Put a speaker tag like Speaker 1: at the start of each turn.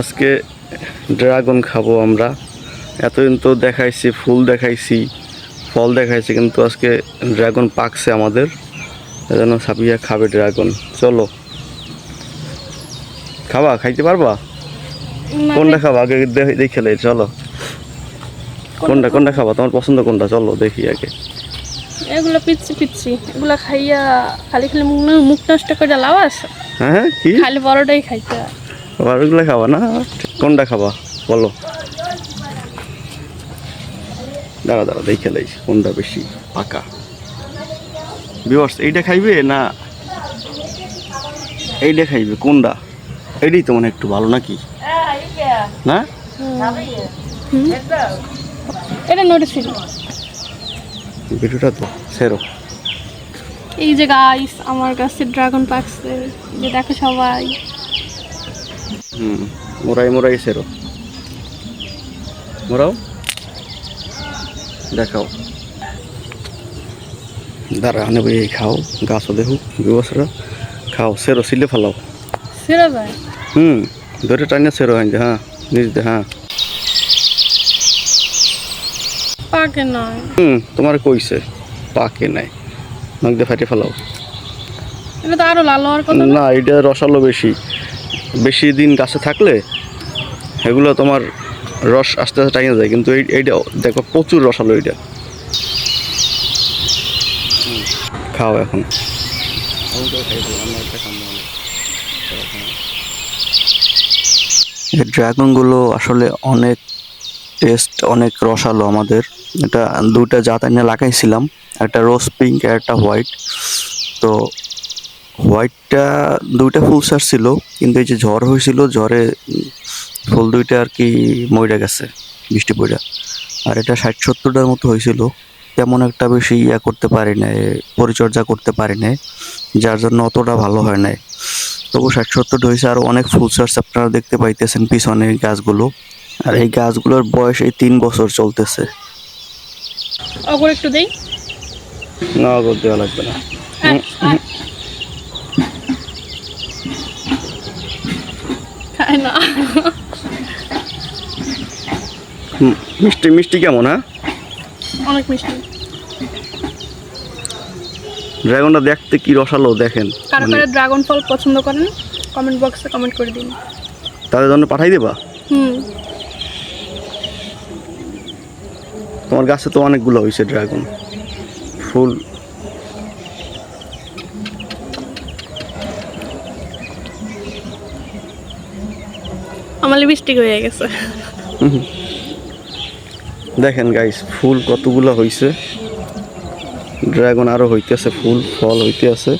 Speaker 1: আজকে ড্রাগন খাব আমরা। এতদিন তো দেখাইছি ফুল দেখাইছি ফল দেখাইছি কিন্তু আজকে ড্রাগন পাকছে আমাদের। এজন্য সাপিয়া খাবে ড্রাগন। চলো। খাবা? খাইতে পারবা? কোনটা খাবা? আগে দেখে দেখে লাই, চলো। কোনটা কোনটা খাবা? তোমার পছন্দ কোনটা? চলো দেখি আগে।
Speaker 2: এগুলো পিচ্ছি পিচ্ছি। এগুলো খাইয়া খালি খালি মুখ নষ্ট করে লাভ আছে?
Speaker 1: হ্যাঁ হ্যাঁ কি?
Speaker 2: খালি বড়টাই খাইতে।
Speaker 1: খাবা না? কোনটা খাবা? বলো। দাঁড়া দাঁড়া দেখে লাই কোনটা বেশি পাকা। বিবর্স এইটা খাইবে না এইটা খাইবে? কোনটা? এইটাই তো মানে একটু ভালো নাকি? না?
Speaker 2: এটা নোটিস
Speaker 1: ভিডিওটা তো সেরো
Speaker 2: এই যে গাইস আমার কাছে ড্রাগন পাকছে যে দেখো সবাই।
Speaker 1: হুম মোরাই মোরাই সেরো। মোরাও? দেখাও। দাঁড়া নেবে এই খাও গাছও দেখো বিবসরা খাও সেরো সিলে ফেলাও।
Speaker 2: সেরা যায়
Speaker 1: হুম ধরে টাইনা সেরো হয় হ্যাঁ নিজ দে হ্যাঁ।
Speaker 2: পাকে নয়
Speaker 1: হুম তোমার কইছে পাকে নাই। নখ দিয়ে ফাটিয়ে ফেলাও।
Speaker 2: এটা তো আরও লাল হওয়ার কথা
Speaker 1: না? এটা রসালো বেশি। বেশি দিন গাছে থাকলে এগুলো তোমার রস আস্তে আস্তে টাইনা যায় কিন্তু এই এইটা দেখো প্রচুর রসালো এইটা খাও এখন। ড্রাগনগুলো আসলে অনেক টেস্ট অনেক রসালো আমাদের। এটা দুটা জাত এনে লাগাইছিলাম, একটা রোজ পিঙ্ক আর একটা হোয়াইট তো হোয়াইটটা দুইটা ফুল ছিল, কিন্তু এই যে ঝড় হয়েছিল, ঝড়ে ফুল দুইটা আর কি মরে গেছে, বৃষ্টি পড়া আর এটা ষাট সত্তরটার মতো হয়েছিল। তেমন একটা বেশি ইয়া করতে পারি নাই, পরিচর্যা করতে পারি নাই, যার জন্য অতটা ভালো হয় নাই। তবু ষাট সত্তরটা হয়েছে, আর অনেক ফুল সার্স আপনারা দেখতে পাইতেছেন পিছনে গাছগুলো। আর এই গাছগুলোর বয়স এই তিন বছর চলতেছে।
Speaker 2: অগর একটু দেই।
Speaker 1: না গো দেওয়া লাগবে না।
Speaker 2: খায় না।
Speaker 1: মিষ্টি মিষ্টি কেমন হ্যাঁ?
Speaker 2: অনেক মিষ্টি।
Speaker 1: ড্রাগনটা দেখতে কি রসালো দেখেন।
Speaker 2: কারও
Speaker 1: মানে
Speaker 2: কারও ড্রাগন ফল পছন্দ করেন কমেন্ট বক্সে কমেন্ট করে দিন।
Speaker 1: তাদের জন্য পাঠাই দেবা?
Speaker 2: হুম।
Speaker 1: তোমার গাছে তো অনেকগুলো হয়েছে ড্রাগন। ফুল।
Speaker 2: আমার লিপস্টিক হয়ে গেছে।
Speaker 1: দেখেন গাইস ফুল কতগুলো হয়েছে ড্রাগন আরও হইতেছে ফুল ফল হইতে আছে